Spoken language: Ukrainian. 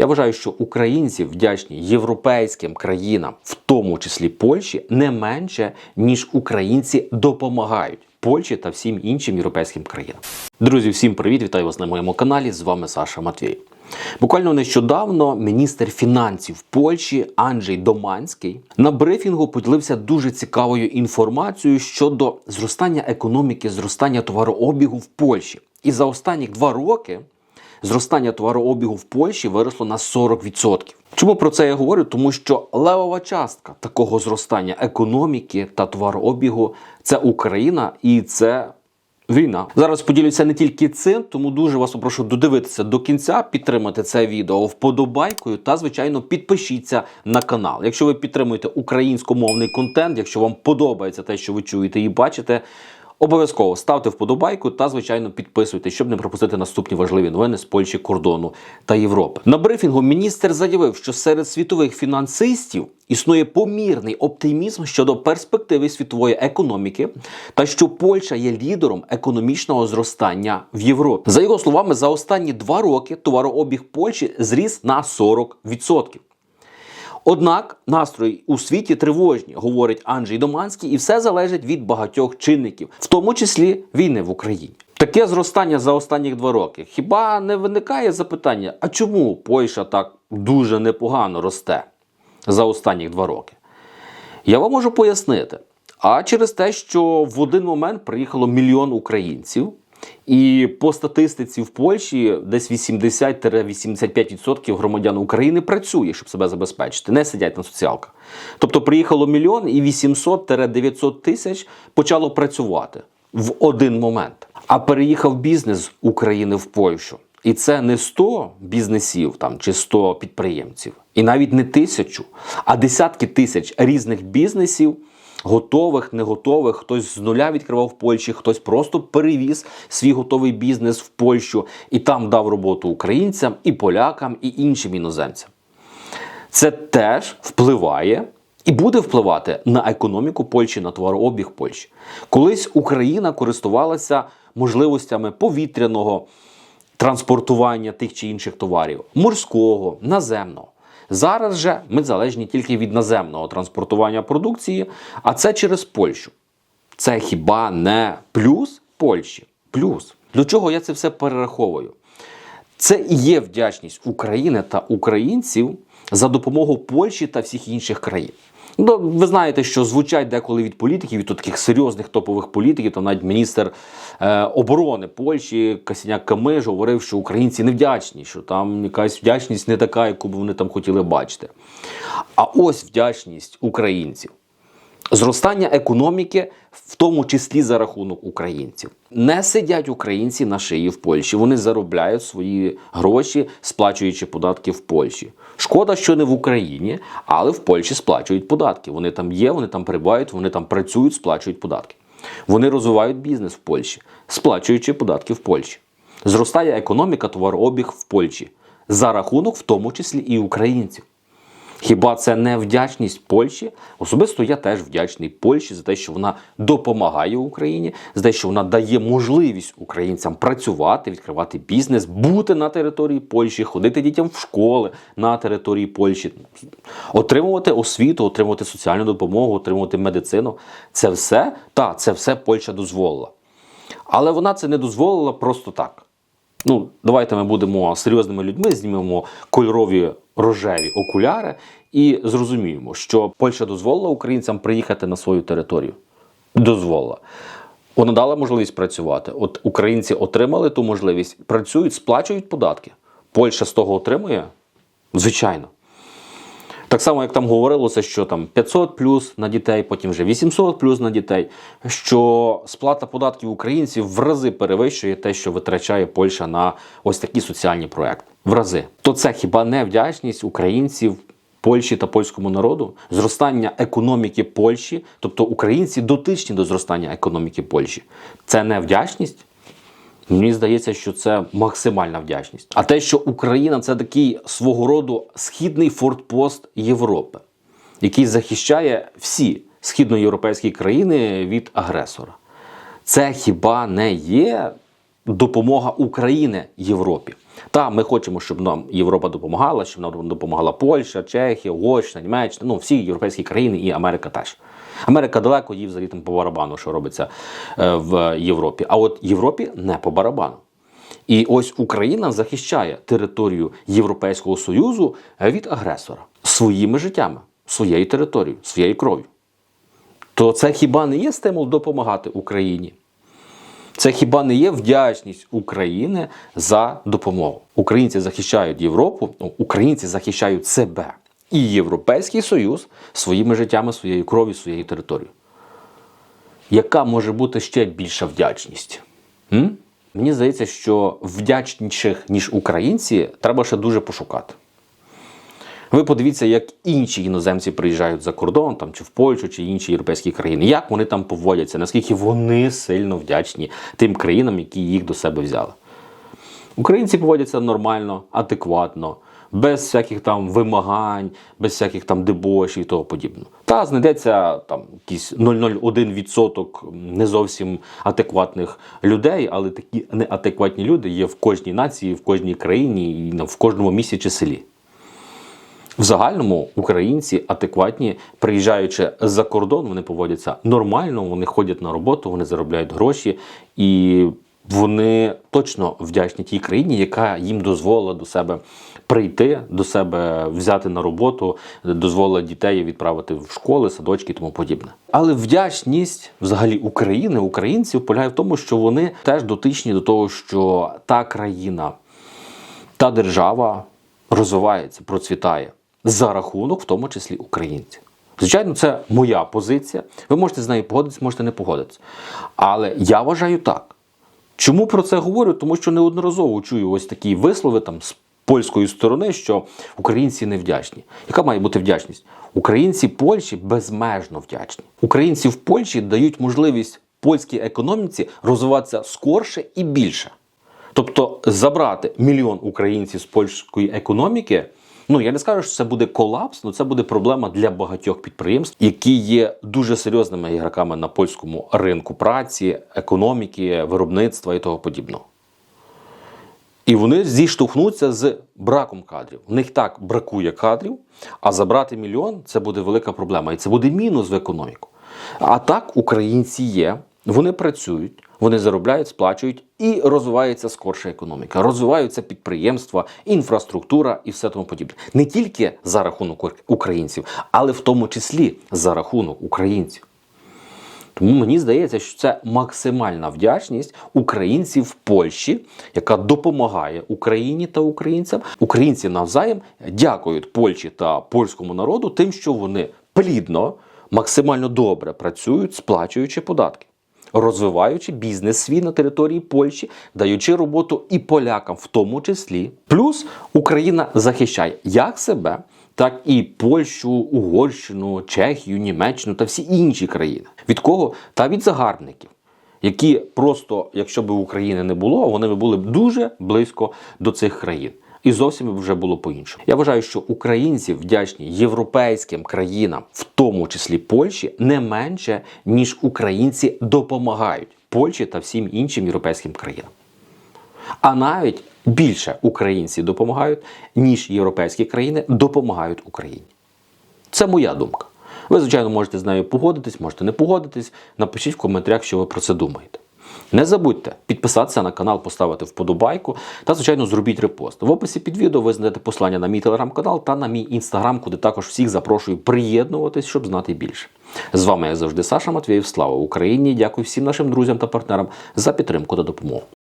Я вважаю, що українці вдячні європейським країнам, в тому числі Польщі, не менше ніж українці допомагають Польщі та всім іншим європейським країнам. Друзі, всім привіт! Вітаю вас на моєму каналі. З вами Саша Матвій. Буквально нещодавно міністр фінансів Польщі Анджей Доманський на брифінгу поділився дуже цікавою інформацією щодо зростання економіки, зростання товарообігу в Польщі. І за останні два роки зростання товарообігу в Польщі виросло на 40%. Чому про це я говорю? Тому що левова частка такого зростання економіки та товарообігу це Україна і це війна. Зараз поділюся не тільки цим, тому дуже вас попрошу додивитися до кінця, підтримати це відео вподобайкою та, звичайно, підпишіться на канал. Якщо ви підтримуєте українськомовний контент, якщо вам подобається те, що ви чуєте і бачите. Обов'язково ставте вподобайку та, звичайно, підписуйтесь, щоб не пропустити наступні важливі новини з Польщі, кордону та Європи. На брифінгу міністр заявив, що серед світових фінансистів існує помірний оптимізм щодо перспективи світової економіки, та що Польща є лідером економічного зростання в Європі. За його словами, за останні два роки товарообіг Польщі зріс на 40%. Однак настрої у світі тривожні, говорить Анджей Доманський, і все залежить від багатьох чинників, в тому числі війни в Україні. Таке зростання за останні два роки. Хіба не виникає запитання, а чому Польща так дуже непогано росте за останні два роки? Я вам можу пояснити. А через те, що в один момент приїхало мільйон українців, і по статистиці в Польщі десь 80-85% громадян України працює, щоб себе забезпечити, не сидять на соціалках. Тобто приїхало мільйон і 800-900 тисяч почало працювати в один момент. А переїхав бізнес з України в Польщу. І це не 100 бізнесів там чи 100 підприємців, і навіть не тисячу, а десятки тисяч різних бізнесів готових, не готових. Хтось з нуля відкривав в Польщі, хтось просто перевіз свій готовий бізнес в Польщу і там дав роботу українцям, і полякам, і іншим іноземцям. Це теж впливає. І буде впливати на економіку Польщі, на товарообіг Польщі. Колись Україна користувалася можливостями повітряного транспортування тих чи інших товарів, морського, наземного. Зараз же ми залежні тільки від наземного транспортування продукції, а це через Польщу. Це хіба не плюс Польщі? Плюс. До чого я це все перераховую? Це і є вдячність України та українців за допомогу Польщі та всіх інших країн. Ну, ви знаєте, що звучать деколи від політиків, від таких серйозних топових політиків, там навіть міністр е, оборони Польщі Касіняк Камиш говорив, що українці не вдячні, що там якась вдячність не така, яку б вони там хотіли бачити. А ось вдячність українців. Зростання економіки, в тому числі за рахунок українців. Не сидять українці на шиї в Польщі. Вони заробляють свої гроші, сплачуючи податки в Польщі. Шкода, що не в Україні, але в Польщі сплачують податки. Вони там є, вони там перебувають, вони там працюють, сплачують податки. Вони розвивають бізнес в Польщі, сплачуючи податки в Польщі. Зростає економіка, товарообіг в Польщі за рахунок, в тому числі і українців. Хіба це не вдячність Польщі? Особисто я теж вдячний Польщі за те, що вона допомагає Україні, за те, що вона дає можливість українцям працювати, відкривати бізнес, бути на території Польщі, ходити дітям в школи на території Польщі, отримувати освіту, отримувати соціальну допомогу, отримувати медицину. Це все та це все Польща дозволила. Але вона це не дозволила просто так. Ну, давайте ми будемо серйозними людьми, знімемо кольорові рожеві окуляри і зрозуміємо, що Польща дозволила українцям приїхати на свою територію. Дозволила. Вона дала можливість працювати. От українці отримали ту можливість, працюють, сплачують податки. Польща з того отримує? Звичайно. Так само, як там говорилося, що там 500 плюс на дітей, потім вже 800 плюс на дітей, що сплата податків українців в рази перевищує те, що витрачає Польща на ось такі соціальні проекти. В рази. То це хіба не вдячність українців Польщі та польському народу? Зростання економіки Польщі, тобто українці дотичні до зростання економіки Польщі. Це не вдячність? Мені здається, що це максимальна вдячність. А те, що Україна це такий свого роду східний фортпост Європи, який захищає всі східноєвропейські країни від агресора. Це хіба не є допомога України Європі? Та ми хочемо, щоб нам Європа допомагала, щоб нам допомагала Польща, Чехія, Угорщина, Німеччина, ну всі європейські країни і Америка теж. Америка далеко їй взагалі там по барабану, що робиться е, в Європі. А от Європі не по барабану. І ось Україна захищає територію Європейського Союзу від агресора своїми життями, своєю територією, своєю кров'ю. То це хіба не є стимул допомагати Україні? Це хіба не є вдячність України за допомогу? Українці захищають Європу, ну, українці захищають себе і Європейський Союз своїми життями, своєю кров'ю, своєю територією. Яка може бути ще більша вдячність? М? Мені здається, що вдячніших, ніж українці, треба ще дуже пошукати. Ви подивіться, як інші іноземці приїжджають за кордон, там чи в Польщу, чи інші європейські країни, як вони там поводяться, наскільки вони сильно вдячні тим країнам, які їх до себе взяли. Українці поводяться нормально, адекватно, без всяких там вимагань, без всяких там дебошів і того подібного. Та знайдеться там якийсь 0,01% не зовсім адекватних людей, але такі неадекватні люди є в кожній нації, в кожній країні і в кожному місті чи селі. В загальному українці адекватні, приїжджаючи за кордон, вони поводяться нормально, вони ходять на роботу, вони заробляють гроші і вони точно вдячні тій країні, яка їм дозволила до себе прийти, до себе взяти на роботу, дозволила дітей відправити в школи, садочки і тому подібне. Але вдячність взагалі України, українців полягає в тому, що вони теж дотичні до того, що та країна, та держава розвивається, процвітає за рахунок, в тому числі українців. Звичайно, це моя позиція. Ви можете з нею погодитися, можете не погодитися. Але я вважаю так. Чому про це говорю? Тому що неодноразово чую ось такі вислови там з польської сторони, що українці не вдячні. Яка має бути вдячність? Українці Польщі безмежно вдячні. Українці в Польщі дають можливість польській економіці розвиватися скорше і більше. Тобто забрати мільйон українців з польської економіки. Ну я не скажу, що це буде колапс, але це буде проблема для багатьох підприємств, які є дуже серйозними ігроками на польському ринку праці, економіки, виробництва і того подібного. І вони зіштовхнуться з браком кадрів. В них так бракує кадрів, а забрати мільйон це буде велика проблема. І це буде мінус в економіку. А так, українці є, вони працюють, вони заробляють, сплачують і розвивається скорше економіка. Розвиваються підприємства, інфраструктура і все тому подібне. Не тільки за рахунок українців, але в тому числі за рахунок українців. Тому мені здається, що це максимальна вдячність українців в Польщі, яка допомагає Україні та українцям. Українці навзаєм дякують Польщі та польському народу тим, що вони плідно, максимально добре працюють, сплачуючи податки. Розвиваючи бізнес свій на території Польщі, даючи роботу і полякам, в тому числі. Плюс Україна захищає як себе, так і Польщу, Угорщину, Чехію, Німеччину та всі інші країни. Від кого? Та від загарбників, які просто, якщо б України не було, вони б були б дуже близько до цих країн. І зовсім вже було по-іншому. Я вважаю, що українці вдячні європейським країнам, в тому числі Польщі, не менше, ніж українці допомагають Польщі та всім іншим європейським країнам. А навіть більше українці допомагають, ніж європейські країни допомагають Україні. Це моя думка. Ви, звичайно, можете з нею погодитись, можете не погодитись. Напишіть в коментарях, що ви про це думаєте. Не забудьте підписатися на канал, поставити вподобайку та, звичайно, зробіть репост. В описі під відео ви знайдете послання на мій телеграм-канал та на мій інстаграм, куди також всіх запрошую приєднуватись, щоб знати більше. З вами, як завжди, Саша Матвєєв. Слава Україні! Дякую всім нашим друзям та партнерам за підтримку та допомогу.